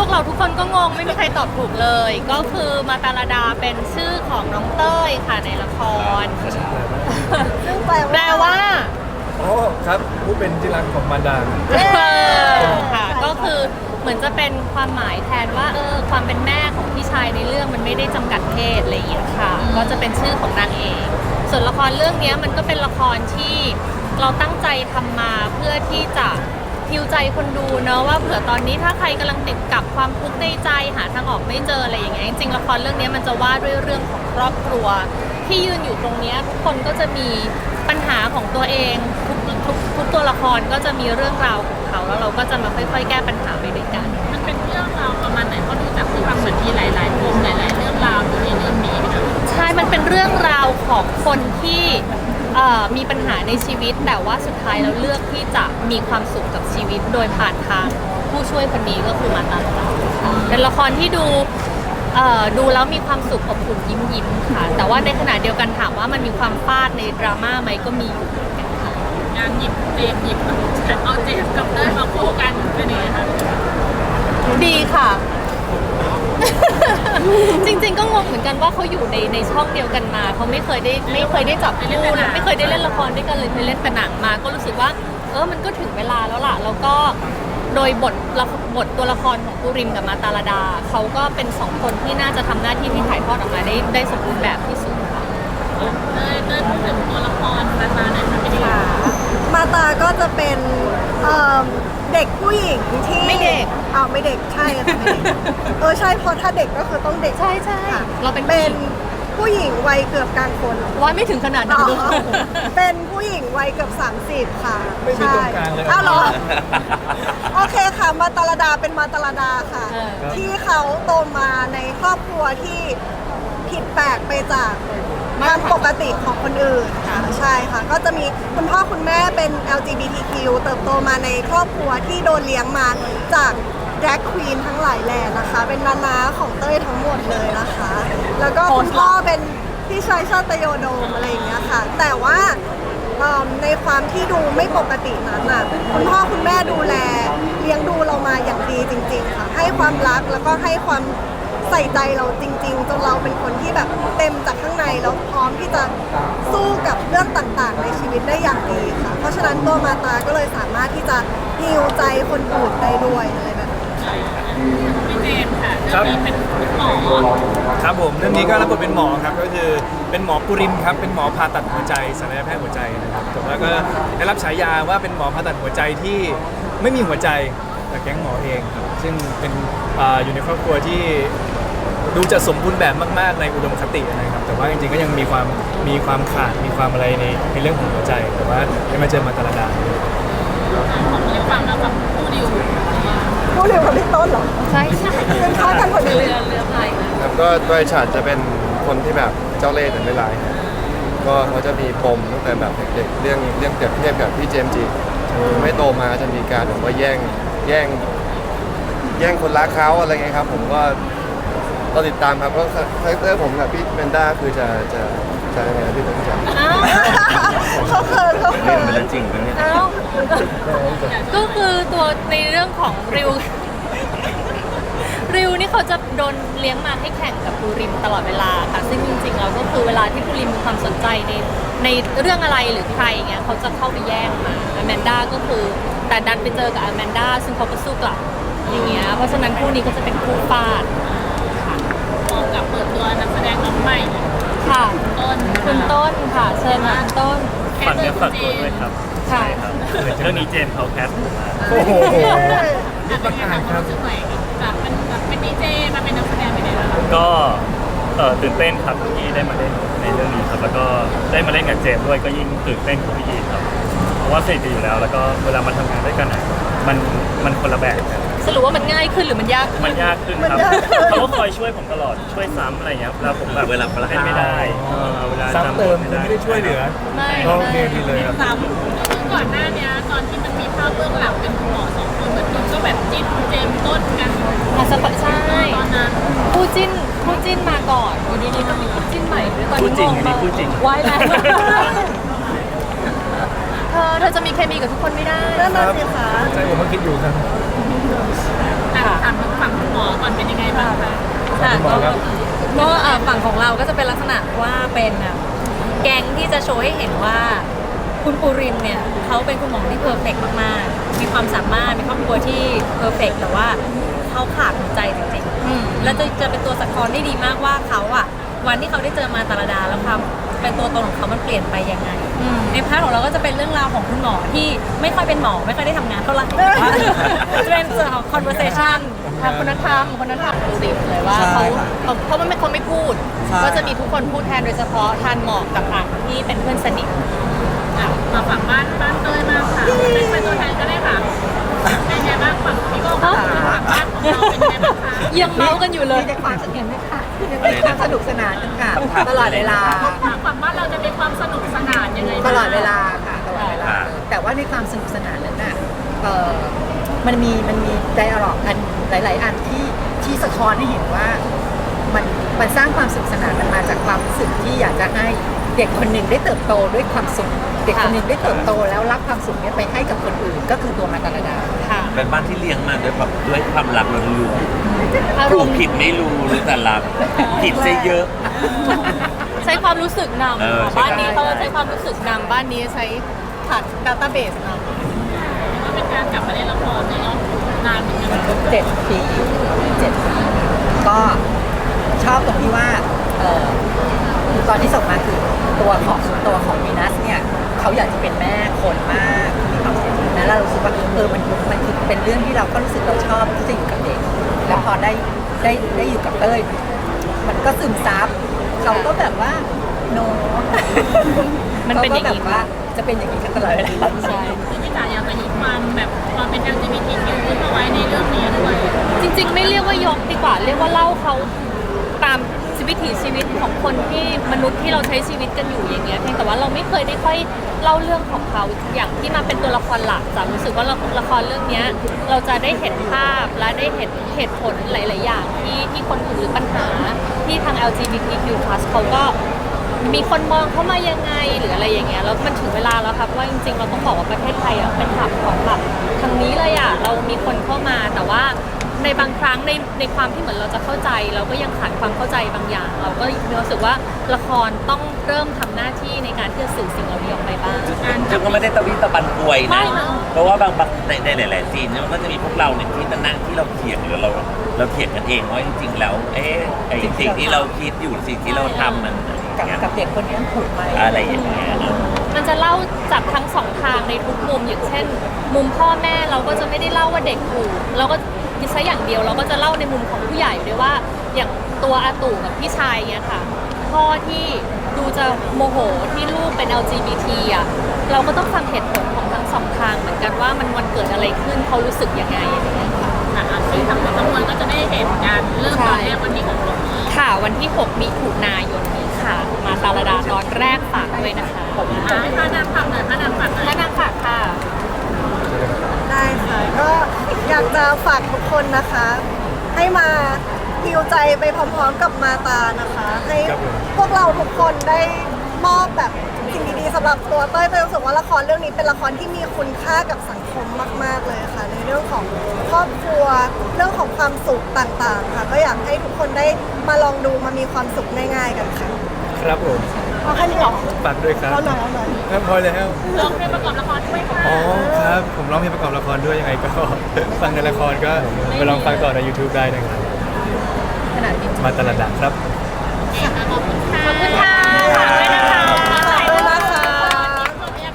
วกเราทุกคนก็งงไม่มีใครตอบถูกเลย ก็คือมาตาลาดาเป็นชื่อของน้องเต้ยค่ะในละคร ซึ่งแปลแปลว่าโอ้ครับผู้เป็นที่รักของมารดา เออค่ะ ก็คือเหมือนจะเป็นความหมายแทนว่าเออความเป็นแม่ของพี่ชายในเรื่องมันไม่ได้จำกัดเพศอะไรอย่างเงี้ยค่ะ ก็จะเป็นชื่อของนางเอกส่วนละครเรื่องเนี้ยมันก็เป็นละครที่เราตั้งใจทำมาเพื่อที่จะ ฮิวใจคนดูเนอะว่าเผื่อตอนนี้ถ้าใครกำลังติดกับความทุกข์ในใจหาทางออกไม่เจออะไรอย่างเงี้ยจริงๆละครเรื่องนี้มันจะว่าด้วยเรื่องของครอบครัว ที่ยืนอยู่ตรงเนี้ยทุกคนก็จะมีปัญหาของตัวเองทุกทุกทุกตัวละครก็จะมีเรื่องราวของเขา แล้วเราก็จะมาค่อย ๆ แก้ปัญหาไปด้วยกัน มันเป็นเรื่องราวประมาณไหนเพราะดูจากที่ฟังเหมือนมีหลายๆปมหลาย ๆ เรื่องราวอยู่ในเรื่องนี้นะ ใช่ มันเป็นเรื่องราวของคนที่ อ่อมีปัญหาในชีวิต แต่ว่าสุดท้ายแล้วเลือกที่จะมีความสุขกับชีวิตโดยผ่านทางผู้ช่วยคนนี้ก็คือมาตาลาค่ะเป็นละครที่ดูเอ่อดูแล้วมีความสุขอบอุ่นยิ้มยิ้มๆค่ะ แต่ว่าในขณะเดียวกันถามว่ามันมีความฟาดในดราม่าไหมก็มีอยู่เหมือนกันค่ะ งานหยิบเจมส์หยิบเอาเจมส์กับเต้ยมาคู่กันเป็นยังไงคะดีค่ะ จริง ๆ ก็งงเหมือนกันว่าเขาอยู่ในในช่องเดียวกันมาเขาไม่เคยได้ไม่เคยได้จับคู่นะไม่เคยได้เล่นละครด้วยกันเลยเคยเล่นแต่หนังมา ก็รู้สึกว่า เออมันก็ถึงเวลาแล้วล่ะ แล้วก็โดยบทละบทตัวละครของปูริมกับมาตาลาดาเขาก็เป็นสองคนที่น่าจะทำหน้าที่ที่ถ่ายทอดออกมาได้ได้สมบูรณ์แบบที่สุดค่ะเต้ยเต้ยพูดถึงตัวละครมาตาหน่อยค่ะเป็นยังไงค่ะมาตาก็จะเป็นเอิ่มเด็กผู้หญิงที่ไม่เด็ก อ้าวไม่เด็กใช่ค่ะไม่เด็กเออใช่เพราะถ้าเด็กก็คือต้องเด็กใช่ใช่ค่ะเราเป็นเป็นผู้หญิงวัยเกือบกลางคนว่าไม่ถึงขนาดอ๋นั้อนลูกเป็นผู้หญิงวัยเกือบ30 ค่ะไม่มีตรงกลางเลย อ้าวเหรอ โอเคค่ะมาตาลาดาเป็นมาตาลาดาค่ะ เออ ที่เขาโตมาในครอบครัวที่ผิดแปลกไปจากทางปกติของคนอื่นค่ะใช่ค่ะ ก็จะมีคุณพ่อคุณแม่เป็น LGBTQ เติบโตมาในครอบครัวที่โดนเลี้ยงมาจาก แดร็กควีนทั้งหลายแหล่นะคะ เป็นนานาของเต้ยทั้งหมดเลยนะคะ แล้วก็คุณพ่อเป็นพี่ชายชาตโยโดมอะไรอย่างเงี้ยค่ะ แต่ว่าเอิ่มในความที่ดูไม่ปกตินั้นอะคุณพ่อคุณแม่ดูแล เลี้ยงดูเรามาอย่างดีจริง ๆ ค่ะ ให้ความรักแล้วก็ให้ความใส่ใจเราจริง ๆ จนเราเป็นคนที่แบบเต็มจากข้างในแล้วพร้อมที่จะสู้กับเรื่องต่างๆ ในชีวิตได้อย่างดีค่ะ เพราะฉะนั้นตัวมาตาก็เลยสามารถที่จะฮิวใจคนอื่นได้ด้วยอะไรแบบนี้พี่เจมส์ ค่ะครับเรื่องนี้เป็นหมอครับผมเรื่องนี้ก็รับบทเป็นหมอครับก็คือเป็นหมอปุริมครับเป็นหมอผ่าตัดหัวใจศัลยแพทย์หัวใจนะครับผมแล้วก็ได้รับฉายาว่าเป็นหมอผ่าตัดหัวใจที่ไม่มีหัวใจแต่แก๊งหมอเองครับซึ่งเป็นอ่าอยู่ในครอบครัวที่ดูจะสมบูรณ์แบบมากๆในอุดมคตินะครับ แต่ว่าจริงๆก็ยังมีความมีความขาดมีความอะไรในในเรื่องของหัวใจ แต่ว่าได้มาเจอมาตาลาดา ของเรียกฟังแล้วกับผู้ดิว พูดเร็วกับพี่ต้นเหรอ ใช่ใช่เป็นค้ากันพอดี เรือเรือพายมาครับก็โดยฉาดจะเป็นคนที่แบบเจ้าเล่ห์แต่ไม่ร้ายครับก็เขาจะมีปมตั้งแต่แบบเด็กๆเรื่องเรื่องเปรียบเทียบกับพี่เจมส์จีไม่โตมาจะมีการแบบว่าแย่งแย่ง แย่งคนรักเขาอะไรเงี้ยครับ ผมก็ต้องติดตามครับก็คาแรคเตอร์ผมกับพี่เบนด้าคือจะจะจะยังไงนะพี่ต้นจำอ้าวเขาเขินเขาเขินอ้าว ก็คือตัวในเรื่องของริว ริวนี่เขาจะโดนเลี้ยงมาให้แข่งกับปูริมตลอดเวลาค่ะ ซึ่งจริงๆแล้วก็คือเวลาที่ปูริมมีความสนใจในในเรื่องอะไรหรือใครอย่างเงี้ยเขาจะเข้าไปแย่งมาอแมนด้าก็คือ แต่ดันไปเจอกับอแมนด้าซึ่งเขาก็สู้กลับอย่างเงี้ย เพราะฉะนั้นคู่นี้ก็จะเป็นคู่ฟาดค่ะพร้อมกับเปิดตัวนักแสดงน้องใหม่ค่ะต้นคุณต้นค่ะเชิญมาคุณต้นแค่ฝากเจเนื้ออคุฝากณเจตัวมด้วยส์ครับค่ะใช่ครับ เรื่องนี้เจมส์เขาแคสผมมาโอ้โหอะเป็นไงคะความรู้สึกใหม่จากเป็นแบบเป็นดีเจมาเป็นนักแสดงเป็นไงบ้างคะก็เอ่อตื่นเต้นครับที่ได้มาเล่นในเรื่องนี้ครับ แล้วก็ได้มาเล่นกับเจมส์ด้วยก็ยิ่งตื่นเต้นกับพี่ยีนครับเพราะว่าสนิทกันอยู่แล้ว แล้วก็เวลามาทำงานด้วยกันอะมันมันคนละแบบกัน สรุปว่ามันง่ายขึ้นหรือมันยากขึ้นมันยากขึ้นครับเขาก็คอยช่วยผมตลอดช่วยซ้ำอะไรอย่างเงี้ยเวลาผมแบบเวลาเล่นไม่ได้เออเวลาซ้ำจำบเติทมคือไม่ได้ช่วยเหลือ ไม่โอเคดีเลยครับ ซ้ำ ก่อนหน้าเนี้ยตอนที่มันมีภาพเบื้องหลังเป็นคุณหมอสองคนเหมือนคนก็แบบจิ้นเจมส์ต้นกันอะสปอยใช่ตอนนั้นคู่จิ้นคู่จิ้นมาก่อนอยู่ดีๆก็มีคู่จิ้นใหม่ด้วยตอนคู่นี้จริงงอันมานี้กคู่จริง ไว้แล้วเธอเธอจะมีเคมีกับทุกคนไม่ได้นั่นน่ะสิคะใช่ผมก็คิดอยู่ครับอะถามทางฝั่งคุณหมอก่อนเป็นยังไงบ้างคะค่ะคุณหมอก็ครับก็อ่าฝั่งของเราก็จะเป็นลักษณะว่าเป็นอะแก๊งที่จะโชว์ให้เห็นว่า คุณปูรินเนี่ยเขาเป็นคุณหมอที่เพอร์เฟกมากๆ มีความสามารถมีครอบครัวที่เพอร์เฟกแต่ว่าเขาขาดหัวใจจริงๆแล้วจะจะเป็นตัวสะท้อนได้ดีมากว่าเขาอะวันที่เขาได้เจอมาตาลดาแล้วความเป็นตัวตนของเขามันเปลี่ยนไปยังไง ในพาร์ทของเราก็จะเป็นเรื่องราวของคุณหมอที่ไม่ค่อยเป็นหมอไม่ค่อยได้ทำงานเท่าไหร่แต่ว่าจะเป็นส่วนของ conversation ทางคุณธรรมคุณธรรมดูดิเลยว่าเขาเขาเพราะว่าไม่คนไม่พูด ก็จะมีทุกคนพูดแทนโดยเฉพาะทานหมอกกับอ่านที่เป็นเพื่อนสนิท อะมาฝั่งบ้านบ้านเต้ยมากค่ะเป็นเป็นตัวแทนก็ได้ค่ะเป็นยังไงบ้างฝั่งพี่โก้ค่ะฝั่งบ้านของเราเป็นยังไงบ้างคะยังเมาส์กันอยู่เลย มีแต่ความสนุกค่ะมีแต่ความสนุกสนานกันค่ะตลอดเวลา ฝั่งบ้านเราจะมีความสนุกสนานยังไงบ้างตลอดเวลาค่ะตลอดเวลา แต่ว่าในความสนุกสนานนั้นน่ะเอ่อมันมีมันมีไดอะล็อกอันหลาย ๆ อันที่ที่สะท้อนให้เห็นว่ามันมันสร้างความสนุกสนานมันมาจากความรู้สึกที่อยากจะให้ เด็กคนหนึ่งได้เติบโตด้วยความสุข เด็กคนหนึ่งได้เติบโตแล้วรับความสุขเนี้ยไปให้กับคนอื่น ก็คือตัวมาตาลดา ค่ะเป็นบ้านที่เลี้ยงมาด้วยแบบด้วยความรักล้วนอาๆรถูมกณ์ผิดไม่รู้รู้แต่รักผิดซะเยอะ ใช้ความรู้สึกนเออำใช่บ้านนี้เขาใช้ความรู้สึกนำบ้านนี้ใช้ฐานดัตต้าเบสนำก็เป็นการกลับมาเล่นละครในรอบนานเหมือนกันเจ็ดปีเจ็ดปีก็ชอบตรงที่ว่าเอ่อคือ ตอนที่ส่งมาคือตัวของตัวของวีนัสเนี่ยเขาอยากจะเป็นแม่คนมากมีความสุขนะแล้วเรารู้สึกว่าเออมันมันคือเป็นเรื่องที่เราก็รู้สึกเราชอบที่จะอยู่กับเด็ก แล้วพอได้ได้ได้อยู่กับเต้ยมันก็ซึมซับเขาก็แบบว่าโนมันเป็นอย่างนี้นี้ว่าจะเป็นอย่างนี้กันตลอดเวลาใช่คือพี่จ๋าอยากจะหยิบความแบบความเป็น LGBTQ ขึ้นมาไว้ในเรื่องนี้ด้วยจริง ๆ ไม่เรียกว่ายกดีกว่า เรียกว่าเล่าเขาตาม วิถีชีวิตของคนที่มนุษย์ที่เราใช้ชีวิตกันอยู่อย่างเงี้ยเพียงแต่ว่าเราไม่เคยได้ค่อยเล่าเรื่องของเขาอย่างที่มาเป็นตัวละครหลักจะรู้สึกว่าละละครเรื่องเนี้ยเราจะได้เห็นภาพและได้เห็นเหตุผลหลาย ๆ อย่างที่ที่คนอื่นหรือปัญหาที่ทาง LGBTQ+ เขาก็มีคนมองเข้ามายังไงหรืออะไรอย่างเงี้ยแล้วมันถึงเวลาแล้วครับว่าจริง ๆ เราต้องบอกว่าประเทศไทยอะเป็นหับของแบบทางนี้เลยอะเรามีคนเข้ามาแต่ว่า ในบางครั้งในในความที่เหมือนเราจะเข้าใจ เราก็ยังขาดความเข้าใจบางอย่าง เราก็มีความรู้สึกว่าละครต้องเริ่มทำหน้าที่ในการที่จะสื่อสิ่งเหล่านี้ออกไปบ้าง ซึ่งก็ไม่ได้ตะวิตะบันป่วยไม่นะนะเพราะว่าบางบางในในหลายๆซีนเนี่ยมันก็จะมีพวกเราเนี่ยที่นั่งที่เราเถียงหรือเราเราเถียงกันเองว่าจริงๆแล้วเอ๊ะไอ้สิ่งที่เราคิดอยู่สิ่งที่เราทำมันอะไรอย่างเงี้ยกับกับเด็กคนนี้ถูกไหมอะไรอย่างเงี้ยมันจะเล่าจากทั้งสองทางในทุกมุมอย่างเช่น มุมพ่อแม่เราก็จะไม่ได้เล่าว่าเด็กถูกเราก็ ใช้อย่างเดียวเราก็จะเล่าในมุมของผู้ใหญ่ด้วยว่าอย่างตัวอาตู่กับพี่ชายเนี้ยค่ะพ่อที่ดูจะโมโหที่ลูกเป็น LGBT อะเราก็ต้องฟังเหตุผลของทั้งสองทางเหมือนกันว่ามันวันเกิดอะไรขึ้นเขารู้สึกยังไงอย่างเงี้ยค่ะค่ะซึ่งทั้งหมดทั้งมวลก็จะได้เห็นการเริ่มตอนแรกวันที่6ลงนี้ค่ะวันที่ 6มิถุนายนนี้ค่ะ มาตาลดาตอนแรกฝากด้วยนะคะอ่าให้พานางฝักหน่อยพานางฝักหน่อยและนางฝากค่ะ ได้ค่ะก็ อยากจะฝากทุกคนนะคะ ให้มาฮิวใจไปพร้อมๆกับมาตานะคะ ให้พวกเราทุกคนได้มอบแบบสิ่งดีๆสำหรับตัวเต้ยเต้ยรู้สึกว่าละครเรื่องนี้เป็นละครที่มีคุณค่ากับสังคมมาก ๆเลยค่ะ ในเรื่องของครอบครัวเรื่องของความสุขต่างๆ ค่ะ ก็อยากให้ทุกคนได้มาลองดูมามีความสุขง่ายๆกันค่ะ ครับผม เอาแค่นี้เหรอฝากด้วยครับเอาหน่อยเอาหน่อยครับพอแล้วร้องเพลงประกอบละครด้วยค่ะอ๋อครับ ผมร้องเพลงประกอบละครด้วยยังไงก็ ฟังในละครก็ไปลองฟังต่อใน YouTube ได้นะครับขนาดนี้มาตลาดดักครับเองนะ